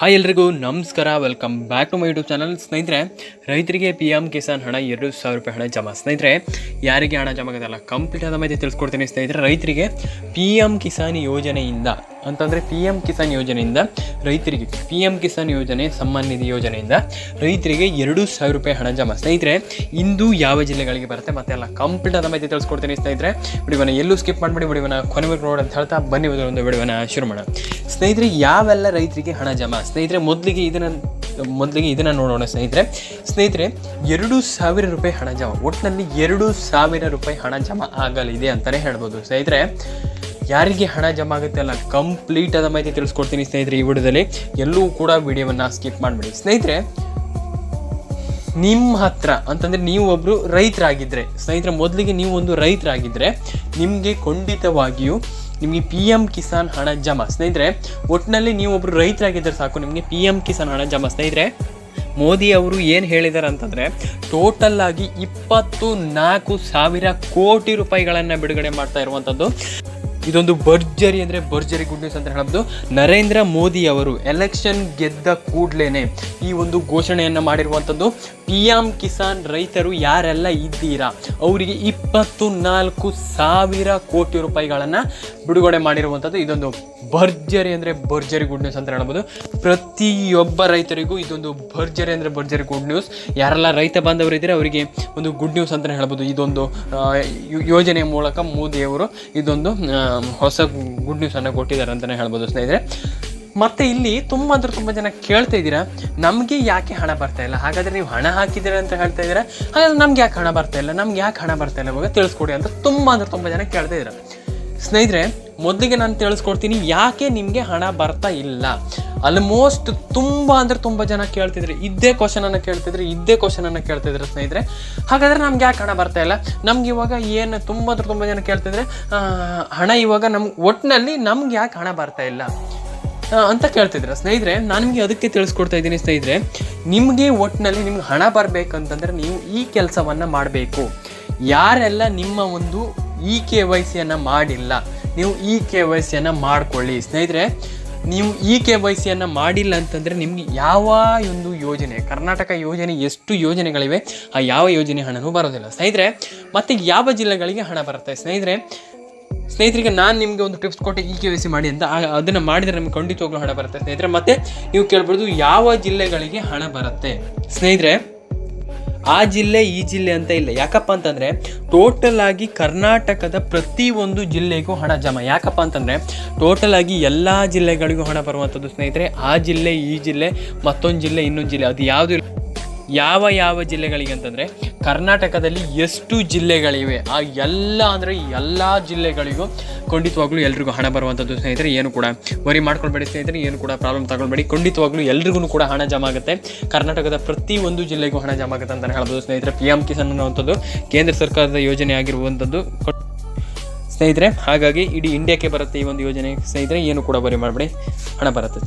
Hi ಎಲ್ರಿಗೂ, ನಮಸ್ಕಾರ. Welcome back to my YouTube channel ಸ್ನೇಹಿತರೆ, ರೈತರಿಗೆ ಪಿ ಎಂ ಕಿಸಾನ್ ಹಣ ಎರಡು ಸಾವಿರ ರೂಪಾಯಿ ಹಣ ಜಮಾ. ಸ್ನೇಹಿತರೆ, ಯಾರಿಗೆ ಹಣ ಜಮಾ ಆಗೋದಲ್ಲ ಕಂಪ್ಲೀಟ್ ಆದ ಮಾಹಿತಿ ತಿಳಿಸ್ಕೊಡ್ತೀನಿ. ಸ್ನೇಹಿತರೆ, ರೈತರಿಗೆ ಪಿ ಎಂ ಕಿಸಾನ್ ಯೋಜನೆಯಿಂದ ಅಂತಂದರೆ ಪಿ ಎಂ ಕಿಸಾನ್ ಯೋಜನೆಯಿಂದ ರೈತರಿಗೆ ಪಿ ಎಂ ಕಿಸಾನ್ ಯೋಜನೆ, ಸಮ್ಮಾನ್ ನಿಧಿ ಯೋಜನೆಯಿಂದ ರೈತರಿಗೆ ಎರಡು ಸಾವಿರ ರೂಪಾಯಿ ಹಣ ಜಮಾ. ಸ್ನೇಹಿತರೆ, ಇಂದು ಯಾವ ಜಿಲ್ಲೆಗಳಿಗೆ ಬರುತ್ತೆ ಮತ್ತೆ ಎಲ್ಲ ಕಂಪ್ಲೀಟ್ ಆದ ಮಾಹಿತಿ ತಿಳಿಸ್ಕೊಡ್ತೀನಿ ಸ್ನೇಹಿತರೆ. ವಿಡಿಯೋನ ಎಲ್ಲೂ ಸ್ಕಿಪ್ ಮಾಡಿಬಿಡಿ, ವಿಡಿಯೋನ ಕೊನೆವರೆಗೂ ನೋಡಿ ಅಂತ ಹೇಳ್ತಾ ಬನ್ನಿ ಒಂದು ವಿಡಿಯೋನ ಶುರು ಮಾಡೋಣ. ಸ್ನೇಹಿತರೆ, ಯಾವೆಲ್ಲ ರೈತರಿಗೆ ಹಣ ಜಮಾ? ಸ್ನೇಹಿತರೆ, ಮೊದಲಿಗೆ ಇದನ್ನು ಮೊದಲಿಗೆ ಇದನ್ನು ನೋಡೋಣ ಸ್ನೇಹಿತರೆ. ಸ್ನೇಹಿತರೆ, ಎರಡು ಸಾವಿರ ರೂಪಾಯಿ ಹಣ ಜಮಾ. ಒಟ್ಟಿನಲ್ಲಿ ಎರಡು ಸಾವಿರ ರೂಪಾಯಿ ಹಣ ಜಮಾ ಆಗಲಿದೆ ಅಂತಲೇ ಹೇಳ್ಬೋದು. ಸ್ನೇಹಿತರೆ ಯಾರಿಗೆ ಹಣ ಜಮಾ ಆಗುತ್ತೆ ಅಲ್ಲ ಕಂಪ್ಲೀಟ್ ಆದ ಮಾಹಿತಿ ತಿಳಿಸ್ಕೊಡ್ತೀನಿ ಸ್ನೇಹಿತರೆ ಈ ವಿಡಿಯೋದಲ್ಲಿ. ಎಲ್ಲೂ ಕೂಡ ವಿಡಿಯೋವನ್ನು ಸ್ಕಿಪ್ ಮಾಡಬೇಡಿ. ಸ್ನೇಹಿತರೆ, ನಿಮ್ಮ ಹತ್ರ ಅಂತಂದರೆ ನೀವು ಒಬ್ಬರು ರೈತರಾಗಿದ್ದರೆ ಸ್ನೇಹಿತರೆ ಮೊದಲಿಗೆ ನೀವು ಒಂದು ರೈತರಾಗಿದ್ದರೆ ನಿಮಗೆ ಖಂಡಿತವಾಗಿಯೂ ನಿಮಗೆ ಪಿ ಎಂ ಕಿಸಾನ್ ಹಣ ಜಮಾ. ಸ್ನೇಹಿತರೆ ಒಟ್ಟಿನಲ್ಲಿ ನೀವು ಒಬ್ಬರು ರೈತರಾಗಿದ್ದರೆ ಸಾಕು, ನಿಮಗೆ ಪಿ ಎಂ ಕಿಸಾನ್ ಹಣ ಜಮಾ. ಸ್ನೇಹಿತರೆ, ಮೋದಿ ಅವರು ಏನು ಹೇಳಿದ್ದಾರೆ ಅಂತಂದರೆ ಟೋಟಲ್ ಆಗಿ ಇಪ್ಪತ್ತು ನಾಲ್ಕು ಸಾವಿರ ಕೋಟಿ ರೂಪಾಯಿಗಳನ್ನು ಬಿಡುಗಡೆ ಮಾಡ್ತಾ ಇರುವಂಥದ್ದು ಇದೊಂದು ಭರ್ಜರಿ ಅಂದರೆ ಭರ್ಜರಿ ಗುಡ್ ನ್ಯೂಸ್ ಅಂತ ಹೇಳಬಹುದು. ನರೇಂದ್ರ ಮೋದಿ ಅವರು ಎಲೆಕ್ಷನ್ ಗೆದ್ದ ಕೂಡಲೇ ಈ ಒಂದು ಘೋಷಣೆಯನ್ನು ಮಾಡಿರುವಂಥದ್ದು ಪಿ ಎಂ ಕಿಸಾನ್ ರೈತರು ಯಾರೆಲ್ಲ ಇದ್ದೀರಾ? ಅವರಿಗೆ ಇಪ್ಪತ್ತು ನಾಲ್ಕು ಸಾವಿರ ಕೋಟಿ ರೂಪಾಯಿಗಳನ್ನು ಬಿಡುಗಡೆ ಮಾಡಿರುವಂಥದ್ದು ಇದೊಂದು ಭರ್ಜರಿ ಅಂದರೆ ಭರ್ಜರಿ ಗುಡ್ ನ್ಯೂಸ್ ಅಂತ ಹೇಳ್ಬೋದು ಪ್ರತಿಯೊಬ್ಬ ರೈತರಿಗೂ ಇದೊಂದು ಭರ್ಜರಿ ಅಂದರೆ ಭರ್ಜರಿ ಗುಡ್ ನ್ಯೂಸ್ ಯಾರೆಲ್ಲ ರೈತ ಬಾಂಧವರು ಇದ್ದರೆ, ಅವರಿಗೆ ಒಂದು ಗುಡ್ ನ್ಯೂಸ್ ಅಂತಲೇ ಹೇಳ್ಬೋದು ಇದೊಂದು ಯೋಜನೆಯ ಮೂಲಕ ಮೋದಿಯವರು ಇದೊಂದು ಹೊಸ ಗುಡ್ ನ್ಯೂಸನ್ನು ಕೊಟ್ಟಿದ್ದಾರೆ ಅಂತಲೇ ಹೇಳ್ಬೋದು ಸ್ನೇಹಿತರೆ. ಮತ್ತೆ ಇಲ್ಲಿ ತುಂಬ ಅಂದ್ರೆ ತುಂಬ ಜನ ಕೇಳ್ತಾ ಇದ್ದೀರಾ, ನಮಗೆ ಯಾಕೆ ಹಣ ಬರ್ತಾ ಇಲ್ಲ? ಹಾಗಾದರೆ ನೀವು ಹಣ ಹಾಕಿದ್ದೀರಾ ಅಂತ ಹೇಳ್ತಾ ಇದ್ದೀರಾ? ಹಾಗಾದ್ರೆ ನಮ್ಗೆ ಯಾಕೆ ಹಣ ಬರ್ತಾ ಇಲ್ಲ? ನಮ್ಗೆ ಯಾಕೆ ಹಣ ಬರ್ತಾ ಇಲ್ಲ? ಇವಾಗ ತಿಳಿಸ್ಕೊಡಿ ಅಂತ ತುಂಬ ಅಂದ್ರೆ ತುಂಬ ಜನ ಕೇಳ್ತಾ ಇದ್ದೀರಾ. ಸ್ನೇಹಿತರೆ, ಮೊದಲಿಗೆ ನಾನು ತಿಳಿಸ್ಕೊಡ್ತೀನಿ ಯಾಕೆ ನಿಮಗೆ ಹಣ ಬರ್ತಾ ಇಲ್ಲ. ಆಲ್ಮೋಸ್ಟ್ ತುಂಬ ಅಂದರೆ ತುಂಬ ಜನ ಕೇಳ್ತಿದ್ರೆ, ಇದ್ದೇ ಕ್ವಶನನ್ನು ಕೇಳ್ತಿದ್ರೆ, ಇದ್ದೇ ಕ್ವಶನನ್ನು ಕೇಳ್ತಿದ್ರೆ ಸ್ನೇಹಿತರೆ. ಹಾಗಾದ್ರೆ ನಮ್ಗೆ ಯಾಕೆ ಹಣ ಬರ್ತಾ ಇಲ್ಲ? ನಮ್ಗೆ ಇವಾಗ ಏನು ತುಂಬ ಅಂದ್ರೆ ತುಂಬ ಜನ ಕೇಳ್ತಿದ್ರೆ ಹಣ ಇವಾಗ ನಮ್ಗೆ ಒಟ್ಟಿನಲ್ಲಿ ನಮ್ಗೆ ಯಾಕೆ ಹಣ ಬರ್ತಾ ಇಲ್ಲ? ಅಂತ ಕೇಳ್ತಿದ್ರೆ ಸ್ನೇಹಿತರೆ. ನಾನು ನಿಮಗೆ ಅದಕ್ಕೆ ತಿಳಿಸ್ಕೊಡ್ತಾ ಇದ್ದೀನಿ ಸ್ನೇಹಿತರೆ. ನಿಮಗೆ ಒಟ್ಟಿನಲ್ಲಿ ನಿಮ್ಗೆ ಹಣ ಬರಬೇಕಂತಂದ್ರೆ ನೀವು ಈ ಕೆಲಸವನ್ನು ಮಾಡಬೇಕು. ಯಾರೆಲ್ಲ ನಿಮ್ಮ ಒಂದು ಇ ಕೆ ವೈ ಸಿಯನ್ನು ಮಾಡಿಲ್ಲ. ನೀವು ಇ ಕೆ ವೈ ಸಿಯನ್ನು ಮಾಡಿಕೊಳ್ಳಿ. ಸ್ನೇಹಿತರೆ, ನೀವು ಇ ಕೆ ವೈ ಸಿಯನ್ನು ಮಾಡಿಲ್ಲ ಅಂತಂದರೆ ನಿಮಗೆ ಯಾವ ಒಂದು ಯೋಜನೆ, ಕರ್ನಾಟಕ ಯೋಜನೆ ಎಷ್ಟು ಯೋಜನೆಗಳಿವೆ, ಆ ಯಾವ ಯೋಜನೆ ಹಣನೂ ಬರೋದಿಲ್ಲ. ಸ್ನೇಹಿತರೆ, ಮತ್ತು ಯಾವ ಜಿಲ್ಲೆಗಳಿಗೆ ಹಣ ಬರುತ್ತೆ? ಸ್ನೇಹಿತರೆ, ಸ್ನೇಹಿತರಿಗೆ ನಾನು ನಿಮಗೆ ಒಂದು ಟಿಪ್ಸ್ ಕೊಟ್ಟೆ ಇ ಕೆ ವೈ ಸಿ ಮಾಡಿ ಅಂತ ಅದನ್ನು ಮಾಡಿದರೆ ನಮಗೆ ಖಂಡಿತವಾಗ್ಲೂ ಹಣ ಬರುತ್ತೆ. ಸ್ನೇಹಿತರೆ, ಮತ್ತೆ ನೀವು ಕೇಳ್ಬೋದು ಯಾವ ಜಿಲ್ಲೆಗಳಿಗೆ ಹಣ ಬರುತ್ತೆ? ಸ್ನೇಹಿತರೆ ಆ ಜಿಲ್ಲೆ, ಈ ಜಿಲ್ಲೆ ಅಂತ ಇಲ್ಲ. ಯಾಕಪ್ಪ ಅಂತಂದರೆ ಟೋಟಲ್ ಆಗಿ ಕರ್ನಾಟಕದ ಪ್ರತಿ ಒಂದು ಜಿಲ್ಲೆಗೂ ಹಣ ಜಮಾ. ಯಾಕಪ್ಪ ಅಂತಂದರೆ ಟೋಟಲ್ ಆಗಿ ಎಲ್ಲ ಜಿಲ್ಲೆಗಳಿಗೂ ಹಣ ಬರುವಂಥದ್ದು ಸ್ನೇಹಿತರೆ, ಆ ಜಿಲ್ಲೆ, ಈ ಜಿಲ್ಲೆ, ಮತ್ತೊಂದು ಜಿಲ್ಲೆ, ಇನ್ನೊಂದು ಜಿಲ್ಲೆ, ಅದು ಯಾವುದು ಯಾವ ಯಾವ ಜಿಲ್ಲೆಗಳಿಗೆ ಅಂತಂದರೆ ಕರ್ನಾಟಕದಲ್ಲಿ ಎಷ್ಟು ಜಿಲ್ಲೆಗಳಿವೆ? ಆ ಎಲ್ಲ ಅಂದರೆ ಎಲ್ಲ ಜಿಲ್ಲೆಗಳಿಗೂ ಖಂಡಿತವಾಗ್ಲೂ ಎಲ್ರಿಗೂ ಹಣ ಬರುವಂಥದ್ದು ಸ್ನೇಹಿತರೆ, ಏನು ಕೂಡ ವರಿ ಮಾಡ್ಕೊಳ್ಬೇಡಿ ಸ್ನೇಹಿತರೆ, ಏನು ಕೂಡ ಪ್ರಾಬ್ಲಮ್ ತಗೊಳ್ಬೇಡಿ. ಖಂಡಿತವಾಗ್ಲೂ ಎಲ್ರಿಗೂ ಕೂಡ ಹಣ ಜಮಾ ಆಗುತ್ತೆ. ಕರ್ನಾಟಕದ ಪ್ರತಿ ಒಂದು ಜಿಲ್ಲೆಗೂ ಹಣ ಜಮಾ ಆಗುತ್ತೆ ಅಂತಲೇ ಹೇಳ್ಬೋದು ಸ್ನೇಹಿತರೆ. ಪಿ ಎಂ ಕಿಸಾನ್ ಅನ್ನುವಂಥದ್ದು ಕೇಂದ್ರ ಸರ್ಕಾರದ ಯೋಜನೆ ಆಗಿರುವಂಥದ್ದು. ಸ್ನೇಹಿತರೆ, ಹಾಗಾಗಿ ಇಡೀ ಇಂಡಿಯಾಕ್ಕೆ ಬರುತ್ತೆ ಈ ಒಂದು ಯೋಜನೆ. ಸ್ನೇಹಿತರೆ, ಏನು ಕೂಡ ವರಿ ಮಾಡಬೇಡಿ. ಹಣ ಬರುತ್ತೆ.